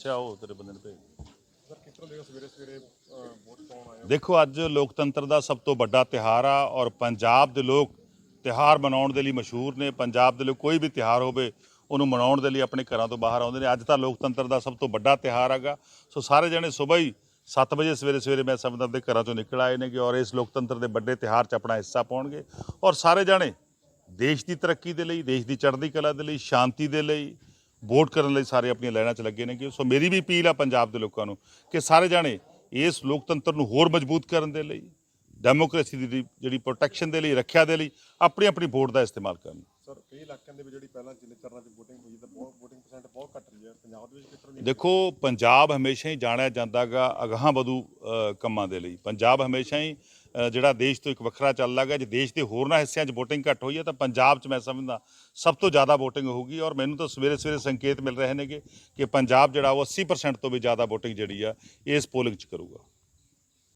ਅੱਛਾ ਉਹ ਤੇਰੇ ਬੰਦੇ ਨੇ ਭੇਜ ਸਰ ਦੇਖੋ ਸਵੇਰੇ ਸਵੇਰੇ ਅਹ, ਵੋਟ ਪਾਉਣ ਆਏ ਹੋ? ਦੇਖੋ ਅੱਜ ਲੋਕਤੰਤਰ ਦਾ ਸਭ ਤੋਂ ਵੱਡਾ ਤਿਹਾਰ ਆ ਔਰ ਪੰਜਾਬ ਦੇ ਲੋਕ ਤਿਹਾਰ ਮਨਾਉਣ ਦੇ ਲਈ ਮਸ਼ਹੂਰ ਨੇ। ਪੰਜਾਬ ਦੇ ਲਈ ਕੋਈ ਵੀ ਤਿਹਾਰ ਹੋਵੇ ਉਹਨੂੰ ਮਨਾਉਣ ਦੇ ਲਈ ਆਪਣੇ ਘਰਾਂ ਤੋਂ ਬਾਹਰ ਆਉਂਦੇ ਨੇ। ਅੱਜ ਤਾਂ ਲੋਕਤੰਤਰ ਦਾ ਸਭ ਤੋਂ ਵੱਡਾ ਤਿਹਾਰ ਹੈਗਾ। ਸੋ ਸਾਰੇ ਜਣੇ ਸਵੇਰ ਹੀ 7 ਵਜੇ ਸਵੇਰੇ ਸਵੇਰੇ ਮੈਂ ਸਮਝਦਾ ਦੇ ਘਰਾਂ ਤੋਂ ਨਿਕਲ ਆਏ ਨੇ ਕਿ ਔਰ ਇਸ ਲੋਕਤੰਤਰ ਦੇ ਵੱਡੇ ਤਿਹਾਰ 'ਚ ਆਪਣਾ ਹਿੱਸਾ ਪਾਉਣਗੇ। ਔਰ ਸਾਰੇ ਜਣੇ ਦੇਸ਼ ਦੀ ਤਰੱਕੀ ਦੇ ਲਈ ਦੇਸ਼ ਦੀ ਚੜ੍ਹਦੀ ਕਲਾ ਦੇ ਲਈ ਸ਼ਾਂਤੀ ਦੇ ਲਈ ਵੋਟ ਕਰਨ ਲਈ ਸਾਰੇ ਆਪਣੀਆਂ ਲਾਈਨਾਂ 'ਚ ਲੱਗੇ ਨੇ ਕਿ ਸੋ ਮੇਰੀ ਵੀ ਅਪੀਲ ਆ ਪੰਜਾਬ ਦੇ ਲੋਕਾਂ ਨੂੰ ਕਿ ਸਾਰੇ ਜਾਣੇ ਇਸ ਲੋਕਤੰਤਰ ਨੂੰ ਹੋਰ ਮਜ਼ਬੂਤ ਕਰਨ ਦੇ ਲਈ ਡੈਮੋਕ੍ਰੇਸੀ ਦੀ ਜਿਹੜੀ ਪ੍ਰੋਟੈਕਸ਼ਨ ਦੇ ਲਈ ਰੱਖਿਆ ਦੇ ਲਈ ਆਪਣੀ ਆਪਣੀ ਵੋਟ ਦਾ ਇਸਤੇਮਾਲ ਕਰਨ। ਸਰ ਕਈ ਇਲਾਕਿਆਂ ਦੇ ਵਿੱਚ ਜਿਹੜੀ ਪਹਿਲਾਂ ਜ਼ਿਲ੍ਹੇ ਚਰਨਾਂ 'ਚ VOTING ਹੋਈ ਤਾਂ ਬਹੁਤ VOTING ਪਰਸੈਂਟ ਬਹੁਤ ਘੱਟ ਰਹੀ ਹੈ। ਪੰਜਾਬ ਦੇ ਵਿੱਚ ਦੀ ਦੇਖੋ ਪੰਜਾਬ ਹਮੇਸ਼ਾ ਹੀ ਜਾਣਿਆ ਜਾਂਦਾਗਾ ਅਗਾਹਾਂ ਵਧੂ ਕੰਮਾਂ ਦੇ ਲਈ। ਪੰਜਾਬ ਹਮੇਸ਼ਾ ਹੀ ਜਿਹੜਾ ਦੇਸ਼ ਤੋਂ ਇੱਕ ਵੱਖਰਾ ਚੱਲਦਾ ਗਾ ਜੇ ਦੇਸ਼ ਦੇ ਹੋਰਨਾਂ ਹਿੱਸਿਆਂ 'ਚ VOTING ਘੱਟ ਹੋਈ ਹੈ ਤਾਂ ਪੰਜਾਬ 'ਚ ਮੈਂ ਸਮਝਦਾ ਸਭ ਤੋਂ ਜ਼ਿਆਦਾ VOTING ਹੋਊਗੀ ਔਰ ਮੈਨੂੰ ਤਾਂ ਸਵੇਰੇ ਸਵੇਰੇ ਸੰਕੇਤ ਮਿਲ ਰਹੇ ਨੇਗੇ ਕਿ ਪੰਜਾਬ ਜਿਹੜਾ ਉਹ 80% ਤੋਂ ਵੀ ਜ਼ਿਆਦਾ VOTING ਜਿਹੜੀ ਆ, ਇਸ ਪੋਲਿੰਗ 'ਚ ਕਰੂਗਾ।